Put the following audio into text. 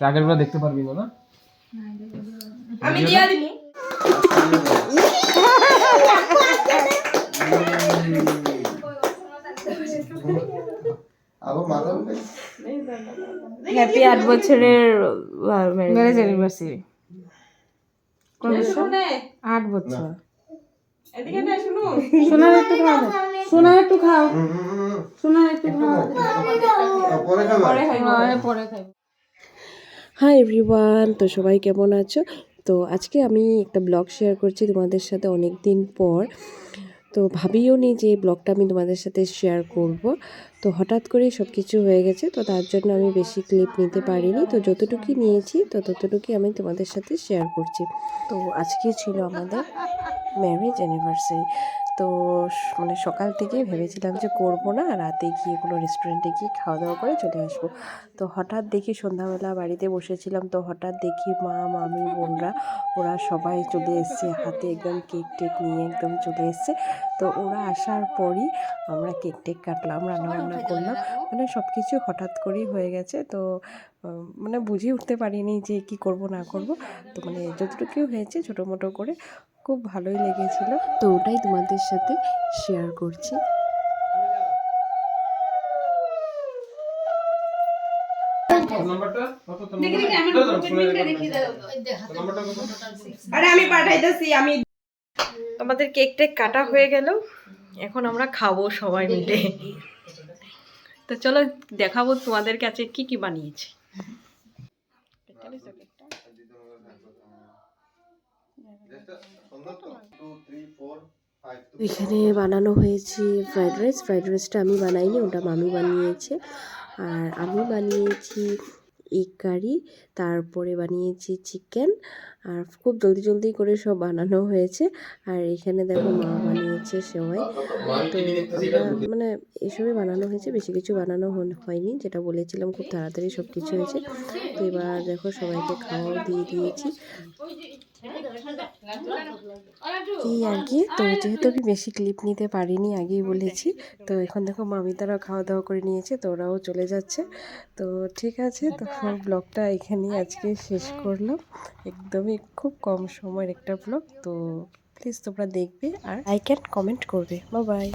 আগের বেলা দেখতে পারবি না? না আমি দিয়া হ্যাপি আট বছরের ম্যারেজ অ্যানিভার্সারি আট বছর। এদিকে না শুনো। সোনার একটু খাও। সোনার একটু খাও। সোনার একটু খাও পরে খাবে? হ্যাঁ, পরে খাই হাই এভরিওয়ান তো সবাই কেমন আছো? তো আজকে আমি একটা ব্লগ শেয়ার করছি তোমাদের সাথে অনেক দিন পর। তো ভাবিও নি যে ব্লগটা আমি তোমাদের সাথে শেয়ার করব। তো হঠাৎ করেই সব কিছু হয়ে গেছে, তো তার জন্য আমি বেশি ক্লিপ নিতে পারিনি। তো যতটুকুই নিয়েছি, তো ততটুকুই আমি তোমাদের সাথে শেয়ার করছি। তো আজকে ছিল আমাদের ম্যারেজ অ্যানিভার্সারি তো মানে সকাল থেকে ভেবেছিলাম যে করব না। রাতে গিয়ে কোনো রেস্টুরেন্টে গিয়ে খাওয়া দাওয়া করে চলে আসব। তো হঠাৎ দেখি সন্ধ্যাবেলা বাড়িতে বসেছিলাম তো হঠাৎ দেখি মা, মামি, বোনরা, ওরা সবাই চলে এসছে। হাতে একদম কেক টেক নিয়ে একদম চলে এসছে। তো ওরা আসার পরই আমরা কেক টেক কাটলাম, রান্নাবান্না করলাম। মানে সব কিছু হঠাৎ করেই হয়ে গেছে। তো মানে বুঝে উঠতে পারিনি যে কি করব, না করব। তো মানে যতটুকু হয়েছে ছোটো মোটো করে খুব ভালোই লেগেছিল। তো ওটাই তোমাদের সাথে শেয়ার করছি। আরে আমি পাঠাইতেছি আমি আমাদের কেক টেক কাটা হয়ে গেল। এখন আমরা খাব সবাই মিলে। তো চলো দেখাবো তোমাদের কাছে কি কি বানিয়েছি। এখানে বানানো হয়েছে ফ্রাইড রাইস ফ্রাইড রাইসটা আমি বানাইনি, ওটা মামি বানিয়েছে। আর আমি বানিয়েছি এগ কারি তারপরে বানিয়েছি চিকেন আর খুব জলদি জলদি করে সব বানানো হয়েছে। আর এখানে দেখো মা বানিয়েছে সেওয়াই। তো মানে এসবই বানানো হয়েছে, বেশি কিছু বানানো হয়নি, যেটা বলেছিলাম খুব তাড়াতাড়ি সব কিছু হয়েছে। তো এবার দেখো সবাইকে খাওয়াও দিয়ে দিয়েছি। এই আর কি? তো যেহেতু আমি বেশি ক্লিপ নিতে পারিনি, আগেই বলেছি। তো এখন দেখো মামি তারা খাওয়া দাওয়া করে নিয়েছে, তো ওরাও চলে যাচ্ছে। তো ঠিক আছে তো ব্লগটা এখানেই আজকে শেষ করলাম। একদমই খুব কম সময়ের একটা ব্লগ তো প্লিজ তোমরা দেখবে আর লাইক অ্যান্ড কমেন্ট করবে। Bye bye